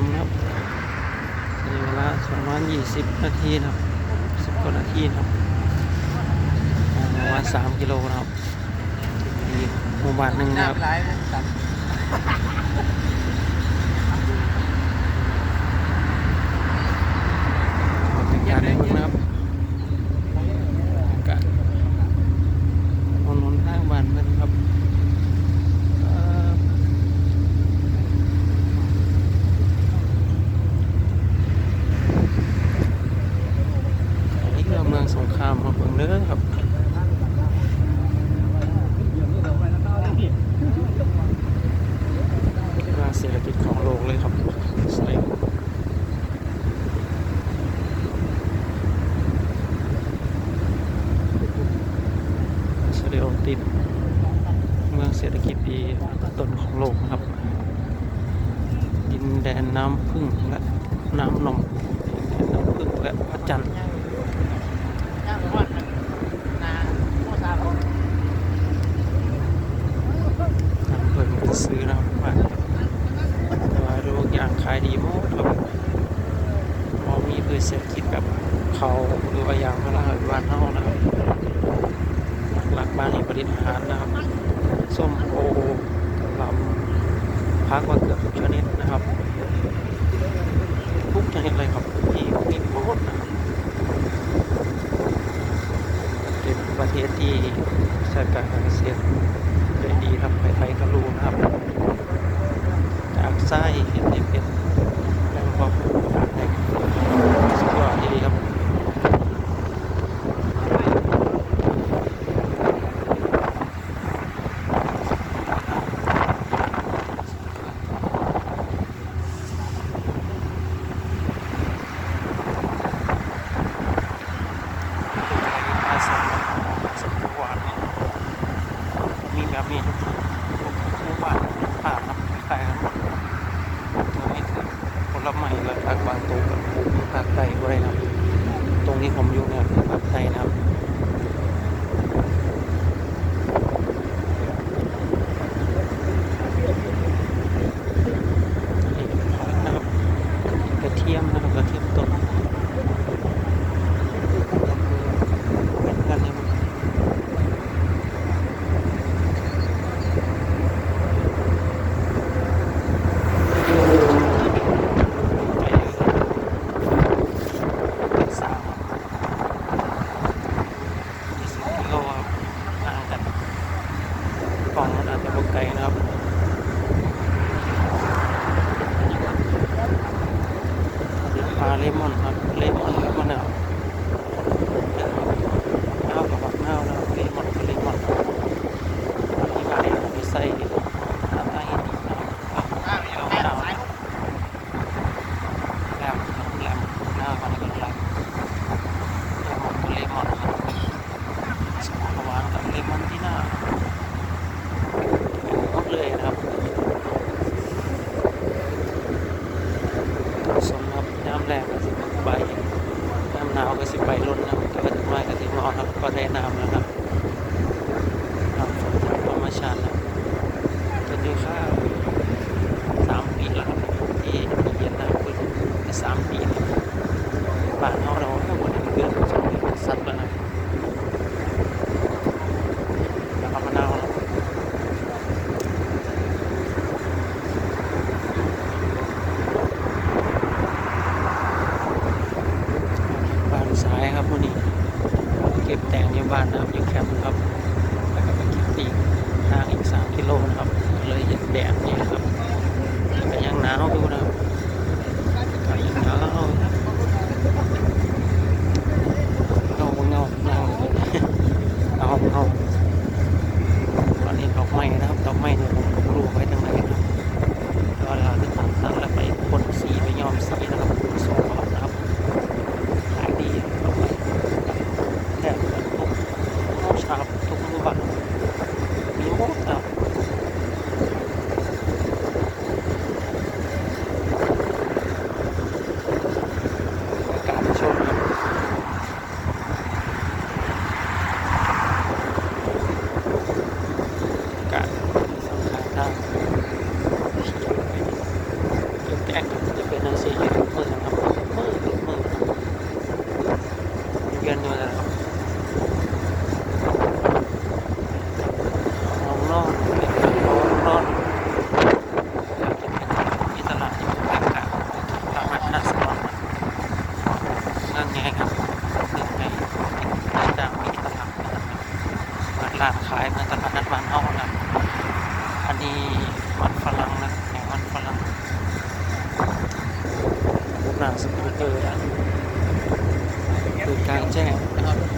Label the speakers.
Speaker 1: มป์ครับเวลา220 นาทีนะครับสิบกว่านาทีครับประมาณ3กิโลครับหมู่บ้านหนึ่งครับเป็นารได้เบิ่ครับ องติด เมืองเศรษฐกิจดีต้นของโลกครับ ดินแดนน้ำพึ่งและน้ำนมน้ำพึ่งและพระจันทร์
Speaker 2: ซื้
Speaker 1: อนาว่าทุอย่างขายดีมดครับพอมีพืชเศรษฐกิจแบบเขาหรือว่าอย่างพระราชบ้านเฮานะครับ มานี่ผลิหารนะครับส้มโอลำพักว่าเกือบทุกชนิดนะครับ ทุกชนิดเลยครับที่มีโพดนะครับเป็นประเทศที่ใช้การเซียนได้ดีครับไทยก็รู้นะครับจากไส้เห็ดเป็น lemon ก็แนะนำนะครับ บ้านนะครับอยู่แคมป์ครับ แล้วก็ไปกินตีทางอีก 3 กิโลนะครับ เลยเย็นแดดนี่ครับก็ยังหนาวอยู่ แก้ก็จะเป็นหนังสือยืดมือนะครับมือมือเงินด้วยนะครับร้านขายเหมือนตลาดนัดบ้านเฮานะอันนี้มันฝรั่งนะมันฝรั่ง ร้านสกูตเ